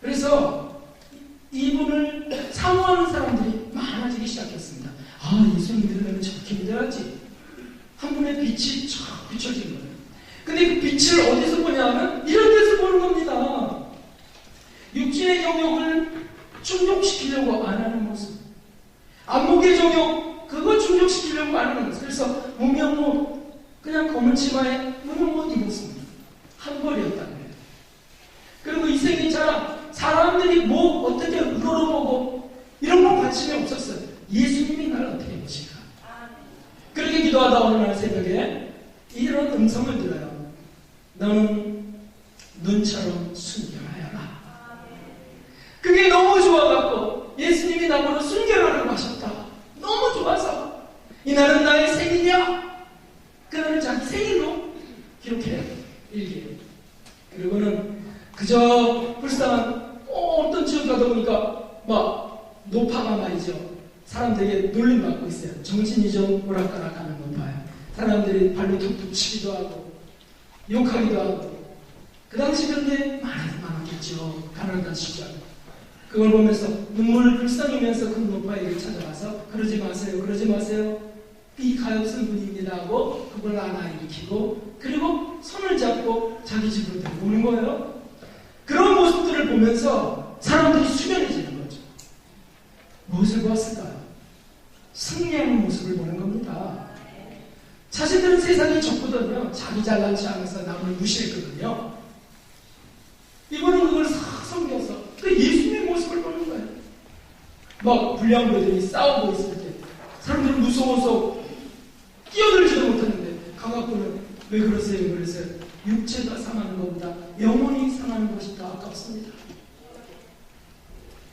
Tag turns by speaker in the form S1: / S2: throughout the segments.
S1: 그래서 이분을 사모하는 사람들이 많아지기 시작했습니다. 아, 예수님 믿으려면 저렇게 믿어야지. 한 분의 빛이 쫙 비춰진 거예요. 근데 그 빛을 어디서 보냐면 이런 데서 보는 겁니다. 육신의 정욕을 충족시키려고 안 하는 모습. 안목의 정욕, 그거 충족시키려고 안 하는 모습. 그래서 무명옷, 그냥 검은 치마에 무명옷 입었습니다. 한 거예요. 그리고 이생이 자랑, 사람들이 뭐 어떻게 우러러보고 이런 건 관심이 없었어요. 예수님이 나를 어떻게 보실까? 그렇게 기도하다 어느 날 새벽에 이런 음성을 들어요. 너는 눈처럼 순결하여라. 그게 너무 좋아갖고 예수님이 나보고 순결하라고 하셨다. 너무 좋아서 이날은 나의 생일이야. 그날은 자기 생일로 기록해요. 일기를. 그리고는 그저 불쌍한 어, 어떤 지역 가다 보니까 막 노파가 말이죠. 사람들에게 놀림받고 있어요. 정신이 좀 오락가락하는 노파예요. 사람들이 발로 툭툭 치기도 하고 욕하기도 하고 그 당시 그런데 많이 많았겠죠. 가난한 시절. 그걸 보면서 눈물을 불쌍히면서 그 노파에게 찾아가서 그러지 마세요. 그러지 마세요. 이 가엾은 분입니다 하고 그걸 안아 일으키고 그리고 손을 잡고 자기 집으로 데리고 오는 거예요. 그런 모습들을 보면서 사람들이 수면해지는 거죠. 무엇을 보았을까요? 승리하는 모습을 보는 겁니다. 자신들은 세상이 좁거든요. 자기 잘난치 않아서 남을 무시했거든요. 이분은 그걸 싹 섬겨서 그 예수님의 모습을 보는 거예요. 막 불량배들이 싸우고 있을 때 사람들은 무서워서 끼어들지도 못하는데 강학도는 왜 그러세요? 왜 그러세요? 육체가 상하는 것보다 영혼이 상하는 것이 더 아깝습니다.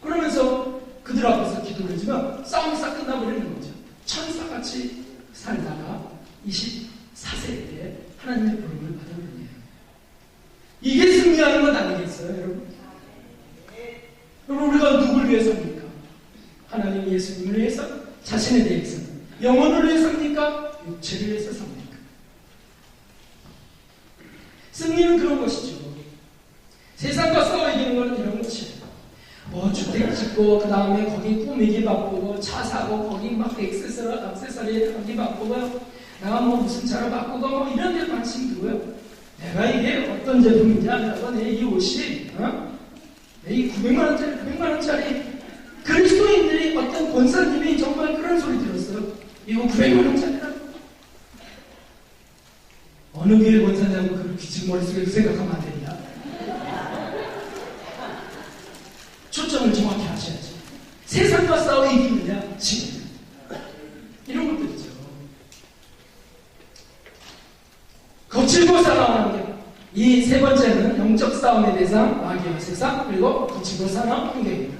S1: 그러면서 그들 앞에서 기도를 하지만 싸움이 싹 끝나버리는 거죠. 천사 같이 살다가 24세 때 하나님의 부름을 받은 분이에요. 이게 승리하는 건 아니겠어요, 여러분? 여러분, 우리가 누굴 위해 삽니까? 하나님 예수님을 위해서, 자신에 대해서, 영혼을 위해 삽니까? 육체를 위해서 삽니까? 승리는 그런 것이죠. 세상과 싸워 이기는 건 이런. 뭐 주택 짓고 그 다음에 거기 꾸미기 바쁘고 차 사고 거기 막 액세서리 액세서리 거기 바쁘고요. 내가 뭐 무슨 차를 바꾸고 뭐 이런 데 관심 두고요. 내가 이게 어떤 제품인지 알아서 내이 옷이 어? 이 900만 원짜리 900만 원짜리 그리스도인들이 어떤 권사님이 정말 그런 소리 들었어요. 이거 900만 원짜리라고. 어느 교회 권사냐고 그렇게 지금 머릿속에 생각하면 안 됩니다. 초점을 정확히 하셔야죠. 세상과 싸워 이기느냐, 지금. 이런 것들이죠. 거칠고 살아가는 게. 이 세 번째는 영적 싸움의 대상, 마귀와 세상, 그리고 거칠고 살아가는 환경입니다.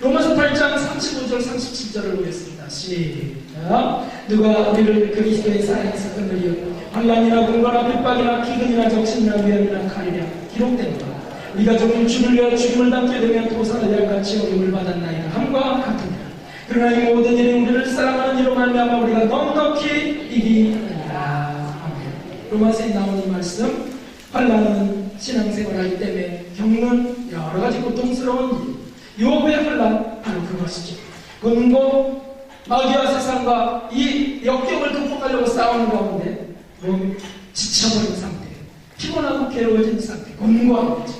S1: 로마서 8장 35절, 37절을 보겠습니다. 시작. 누가 우리를 그리스도의 사랑에서 끊으리요. 환란이나 공고나 핍박이나 기근이나 적신이나 위험이나 칼이라 기록됩니다. 우리가 조금 죽으려 죽음을 담게 되면 도사를 같이 어림을 받았나이다. 함과 같으니라. 그러나 이 모든 일이 우리를 사랑하는 이로 말미암아 우리가 넉넉히. 아멘. 로마서에 이 말씀 환란은 신앙생활하기 때문에 겪는 여러 가지 고통스러운 일 요업의 환란 바로 그것이죠. 근고 마귀와 세상과 이 역경을 극복하려고 싸우는 가운데 몸 지쳐버린 상태 피곤하고 괴로워진 상태 곤고한 거죠.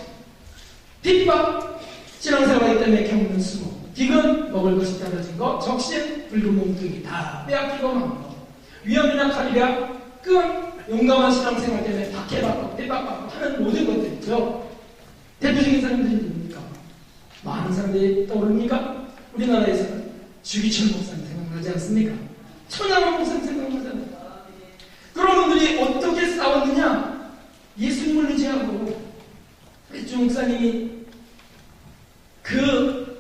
S1: 핍박, 신앙생활하기 때문에 겪는 수모, 기근, 먹을 것이 떨어진 거, 적신, 붉은 몸뚱이 다 빼앗기고 만 거, 위험이나 칼이라 끈, 용감한 신앙생활 때문에 박해받고 핍박받고 하는 모든 것들이죠. 대표적인 사람들이 누굽니까? 많은 사람들이 떠오릅니까? 우리나라에서는 주기철 목사님 생각나지 않습니까? 천양원 목사님 생각나잖아요. 그런 분들이 어떻게 싸웠느냐? 예수님을 의지하고 주 목사님이 그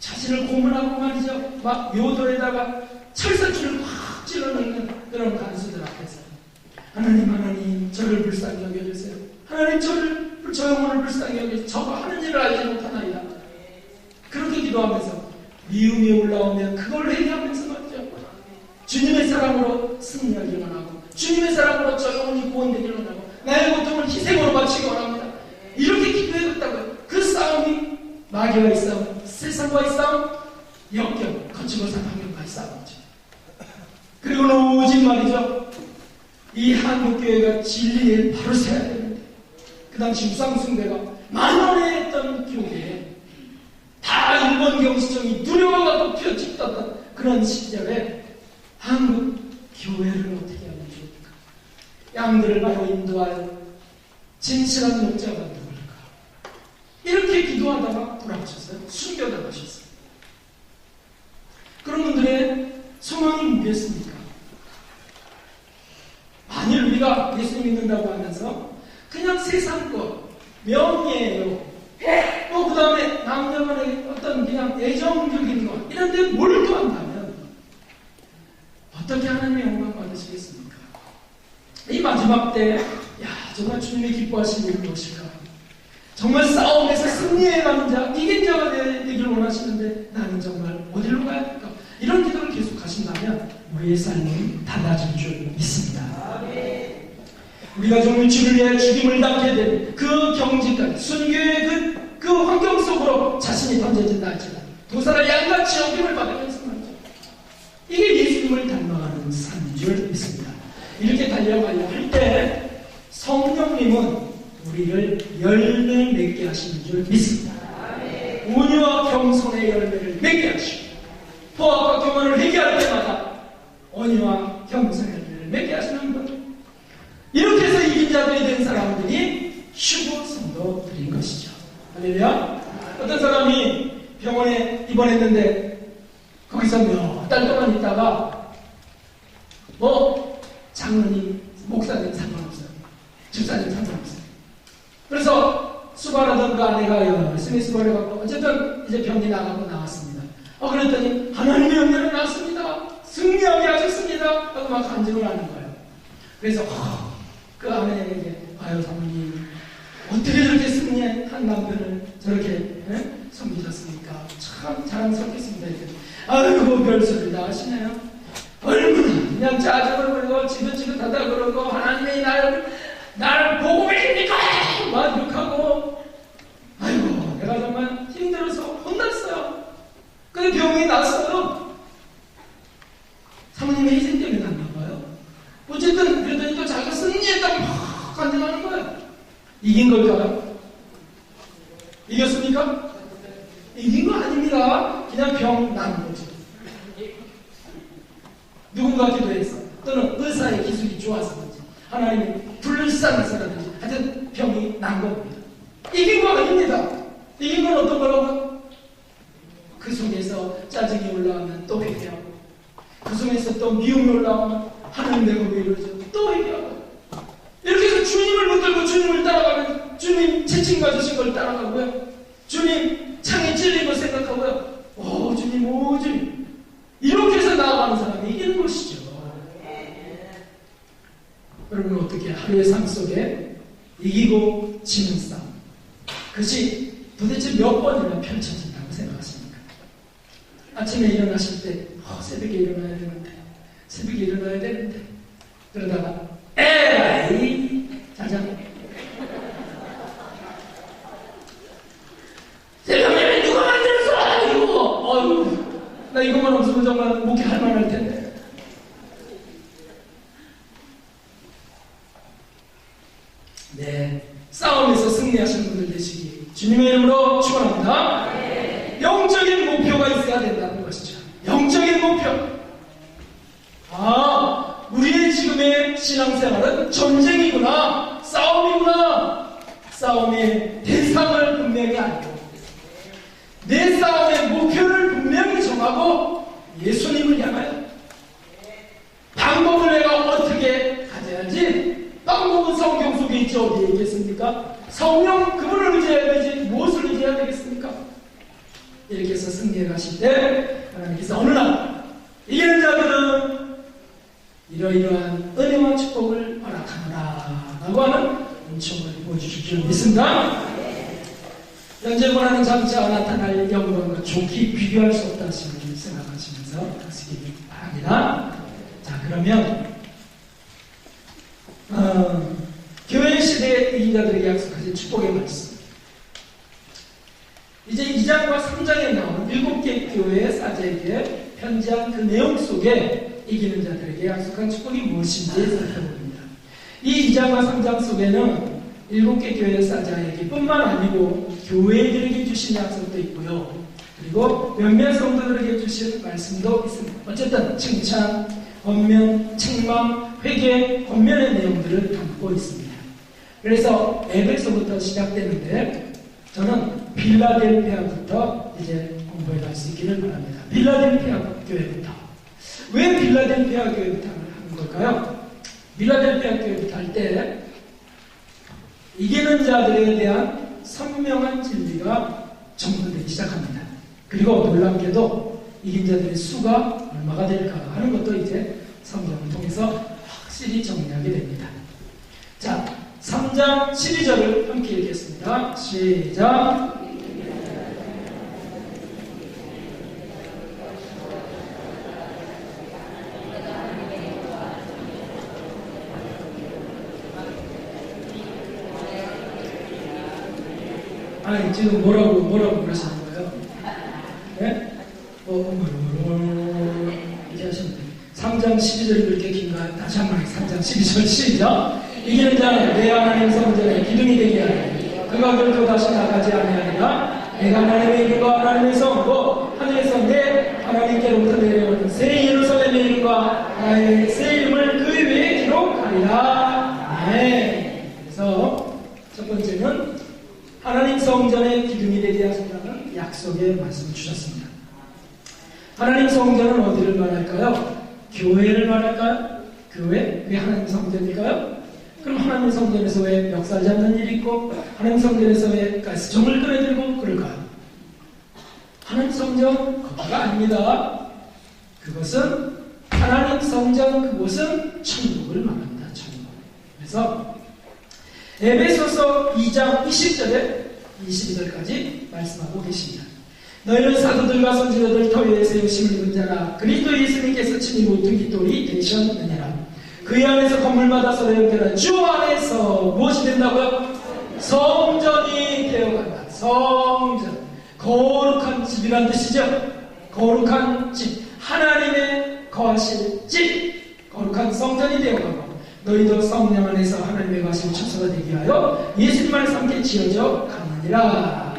S1: 자신을 고문하고 말이죠. 막 묘돌에다가 철사줄을 확 찔러넣는 그런 간수들 앞에서 하나님 하나님 저를 불쌍히 여겨주세요. 하나님 저를 저 영혼을 불쌍히 여겨주세요. 저거 하는 일을 알지 못하나이다. 그렇게 기도하면서 미움이 올라오면 그걸 회개하면서 말이죠. 주님의 사랑으로 승리하기를 원하고 주님의 사랑으로 저 영혼이 구원되기를 원하고 나의 고통을 희생으로 바치기 원합니다. 이렇게 기도해줬다고요. 그 싸움 싸움이 마귀와의 싸움, 세상과의 싸움, 역경, 산 환경과의 싸움이죠. 그리고는 오직 말이죠. 이 한국교회가 진리에 바로 서야 그 당시 우상숭배가 만원에 했던 교회에 다 일본 경시청이 두려워가고 펴찍던 그런 시절에 한국 교회를 어떻게 하면 좋을까? 양들을 바로 인도할 진실한 목자가 누굴까? 이렇게 기도하다가 돌아가셨어요. 숨겨나가셨어요. 그런 분들의 소망이 무엇입니까? 만일 우리가 예수 믿는다고 하면서 그냥 세상 것, 명예예요. 뭐, 그 다음에 남녀간의 어떤 그냥 애정적인 것, 이런 데 몰두한다면 어떻게 하나님의 영광 받으시겠습니까? 이 마지막 때, 야, 정말 주님이 기뻐하시는 일은 무엇일까? 정말 싸움에서 승리해가는 자, 이긴 자가 되기를 원하시는데 나는 정말 어디로 가야 할까? 이런 기도를 계속 하신다면 우리의 삶은 달라질 줄 믿습니다. 우리가 정말 주를 위해 죽임을 당게 된 그 경지까지 순교의 그, 그 환경 속으로 자신이 던져진다 할지라도 도사를 양같이 여김을 받으면서 말이죠. 이게 예수님을 닮아가는 삶인 줄 믿습니다. 이렇게 달려가려 할 때 성령님은 우리를 열매 맺게 하시는 줄 믿습니다. 온유와 겸손의 열매를 맺게 하시고 포악과 교만을 회개할 때마다 온유와 겸손의 열매를 맺게 하시는 분 이렇게 해서 이긴 자들이 된 사람들이 휴고 성도 드린 것이죠. 할렐루야. 어떤 사람이 병원에 입원했는데 거기서 몇 달 동안 있다가 뭐 장로님, 목사님 상관없어요. 집사님 상관없어요. 그래서 수발하던 그 아내가 열심히 수발해갖고 어쨌든 이제 병이 나가고 나왔습니다. 어 그랬더니 하나님의 은혜로 나왔습니다. 승리하게 하셨습니다. 하고 막 간증을 하는 거예요. 그래서 어, 그 아내에게 아유 사모님 어떻게 저렇게 승리한 남편을 저렇게 예? 섬기셨습니까? 참 자랑스럽겠습니다. 아이고 별소리 다 하시네요. 얼마나 그냥 짜증을 부리고 지긋지긋하다 그러고 하나님이 나를 나를 보고 계십니까? 막 욕하고 내가 정말 힘들어서 혼났어요. 근데 병이 났어요. 사모님의 희생 때문에 났나 봐요. 어쨌든 그러더니 또 자기가 승리했다고 막 간증하는 거예요. 이긴 걸까요? 이겼습니까? 이긴 거 아닙니다. 그냥 병 난 거죠. 누군가 기도해서 또는 의사의 기술이 좋아서든지 하나님이 불쌍해서라든지 하여튼 병이 난 겁니다. 이긴 거 아닙니다. 이긴 건 어떤 거라고요? 그 속에서 짜증이 올라오면 또 회개하고 그 속에서 또 미움이 올라오면 하나님 내가 왜 이러죠? 또 회개하고 이렇게 해서 주님을 붙들고 주님을 따라가면 주님 채찍 맞으신 걸 따라가고요. 주님 창에 찔린 걸 생각하고요. 오 주님 오 주님 이렇게 해서 나아가는 사람이 이기는 것이죠. 여러분 어떻게 하루의 삶 속에 이기고 지는 싸움 그것이 도대체 몇 번이나 펼쳐진다고 생각하십니까? 아침에 일어나실 때 어, 새벽에 일어나야 되는데 새벽에 일어나야 되는데. 그러다가 에라이! 자자 새벽에 누가 만들었어? 이거 어휴 나 이것만 없으면 정말 목회할 만할 텐데. 네 싸움에서 승리하시는 분들 되시기 주님의 이름으로 축원합니다. 영적인 목표가 있어야 된다는 것이죠. 영적인 목표 아, 우리의 지금의 신앙생활은 전쟁이구나, 싸움이구나. 싸움의 대상을 분명히 알고, 내 싸움의 목표를 분명히 정하고, 예수님을 향하여, 방법을 내가 어떻게 가져야지, 방법은 성경 속에 있죠. 어디에 있겠습니까? 성령, 그분을 의지해야 되지, 무엇을 의지해야 되겠습니까? 이렇게 해서 승리해 가실 때, 하나님께서 어느 날, 이기는 자들은 이러이러한 은혜와 축복을 허락하노라 라고 하는 은총을 보여주실 줄 믿습니다. 현재 원하는 장차 나타날 영광과 좋게 비교할 수 없다는 생각하시면서 하시기 바랍니다. 자 그러면 어, 교회 시대의 이기자들에게 약속하신 축복의 말씀 이제 2장과 3장에 나온 일곱 개 교회의 사제에게 편지한 그 내용 속에 이기는 자들에게 약속한 축복이 무엇인지 살펴봅니다. 이 2장과 3장 속에는 일곱 개 교회 사자에게 뿐만 아니고 교회들에게 주신 약속도 있고요. 그리고 몇몇 성도들에게 주신 말씀도 있습니다. 어쨌든 칭찬, 권면, 책망, 회개, 권면의 내용들을 담고 있습니다. 그래서 에베소부터 시작되는데 저는 빌라델피아부터 이제 공부해 갈 수 있기를 바랍니다. 빌라델피아 교회부터. 왜 빌라델피아 교회부터 하는 걸까요? 빌라델피아 교회부터 할때 이기는 자들에 대한 선명한 진리가 전부되기 시작합니다. 그리고 놀랍게도 이긴 자들의 수가 얼마가 될까 하는 것도 이제 성경을 통해서 확실히 정리하게 됩니다. 자, 3장 12절을 함께 읽겠습니다. 시작. 아니, 지금 뭐라고, 뭐라고 그러시는 거예요? 네? 어, 뭐, 뭐, 뭐, 이렇게 하시면 돼요. 3장 12절이 그렇게 긴가요? 다시 한 번, 3장 12절 시작. 이기는 자는 내 하나님 성전에 기둥이 되게 하니 그가 결코 다시 나가지 아니하리라 내가 하나님의 이름과 하나님의 성고 하늘에서 내 하나님께로부터 내려오는 새 예루살렘의 이름과 나의 새 이름을 그 위에 기록하리라 네. 그래서 첫 번째는 하나님 성전의 기둥이 되게 하신다는 약속의 말씀을 주셨습니다 하나님 성전은 어디를 말할까요? 교회를 말할까요? 교회? 그게 하나님 성전일까요? 그럼 하나님 성전에서 왜 멱살 잡는 일이 있고 하나님 성전에서 왜 가스종을 끌어들고 그럴까요? 하나님 성전 거기가 아닙니다. 그것은 하나님 성전 그곳은 천국을 말합니다. 천국. 그래서 에베소서 2장 20절에 22절까지 말씀하고 계십니다. 너희는 사도들과 선지자들 터위에 세우심을 입은 자라 그리스도 예수님께서 친히 모든 깃돌이 되셨느니라 그의 안에서 건물마다 서로 연결한 주 안에서 무엇이 된다고요? 성전이 되어간다. 성전. 거룩한 집이란 뜻이죠. 거룩한 집. 하나님의 거하실 집. 거룩한 성전이 되어가고 너희도 성령 안에서 하나님의 거하실 처소가 되게 하여 예수님 안에서 함께 지어져 가느니라.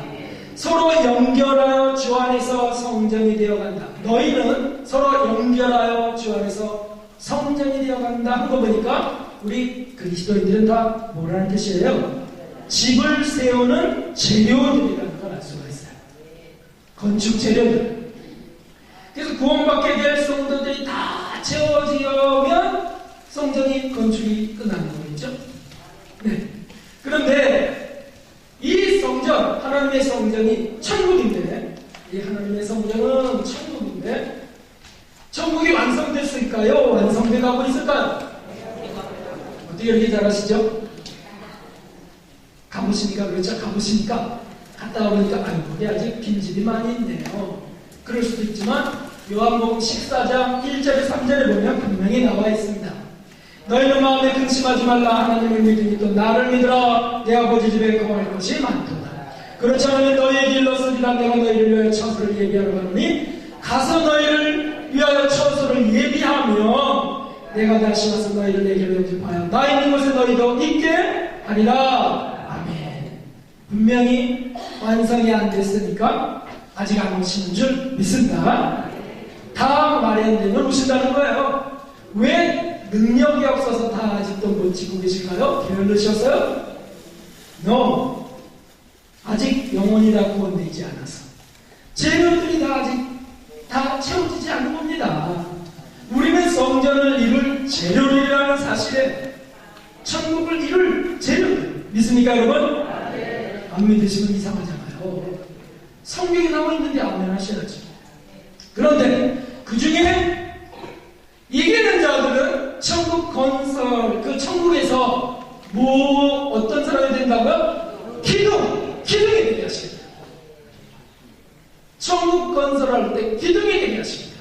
S1: 서로 연결하여 주 안에서 성전이 되어간다. 너희는 서로 연결하여 주 안에서 성전이 되어간다 한 거 보니까 우리 그리스도인들은 다 뭐라는 뜻이에요? 집을 세우는 재료들이라는 걸 알 수가 있어요. 건축 재료들. 그래서 구원받게 될 성도들이 다 채워지면 성전이 건축이 끝나는 거겠죠? 네. 그런데 하나님의 성전이 천국인데, 이 하나님의 성전은 천국인데, 천국이 완성됐을까요? 완성돼 가고 있을까요? 어떻게 이렇게 잘하시죠? 가보시니까 그렇죠? 가보시니까 갔다 와보니까 아유 거기 아직 빈집이 많이 있네요. 그럴 수도 있지만 요한복음 14장 1절에 3절에 보면 분명히 나와 있습니다. 너희는 마음에 근심하지 말라 하나님을 믿으니 또 나를 믿으라 내 아버지 집에 거할 것이 많도다. 그렇지 않으면 길로 쓰리라 내가 너희를 위하여 처소를 예비하러 가노니 가서 너희를 위하여 처소를 예비하며 내가 다시 와서 너희를 내게로 영접하여 나 있는 곳에 너희도 있게 하리라. 아멘. 분명히 완성이 안 됐으니까 아직 안 오시는 줄 믿습니다. 다 말이 안 되면 오신다는 거예요. 왜 능력이 없어서 다 아직도 못 지고 계실까요? 게을르셨어요? No. 아직 영혼이 다 구원되지 않아서. 재료들이 다 아직 다 채워지지 않는 겁니다. 우리는 성전을 이룰 재료들이라는 사실에 천국을 이룰 재료들. 믿습니까, 여러분? 안 믿으시면 이상하잖아요. 성경에 나와 있는데 아멘 하셔야죠. 그런데 그 중에 이기는 자들은 천국 건설, 그 천국에서 뭐, 어떤 사람이 된다고요? 기둥, 기둥이 되게 하십니다. 천국 건설할 때 기둥이 되게 하십니다.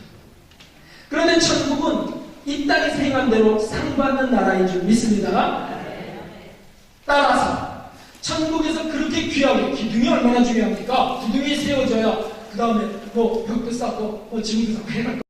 S1: 그런데 천국은 이 땅에 생한 대로 상 받는 나라인 줄 믿습니다. 따라서 천국에서 그렇게 귀하게 기둥이 얼마나 중요합니까? 기둥이 세워져야 그 다음에 뭐 벽도 쌓고 뭐 지붕도 쌓고 해갈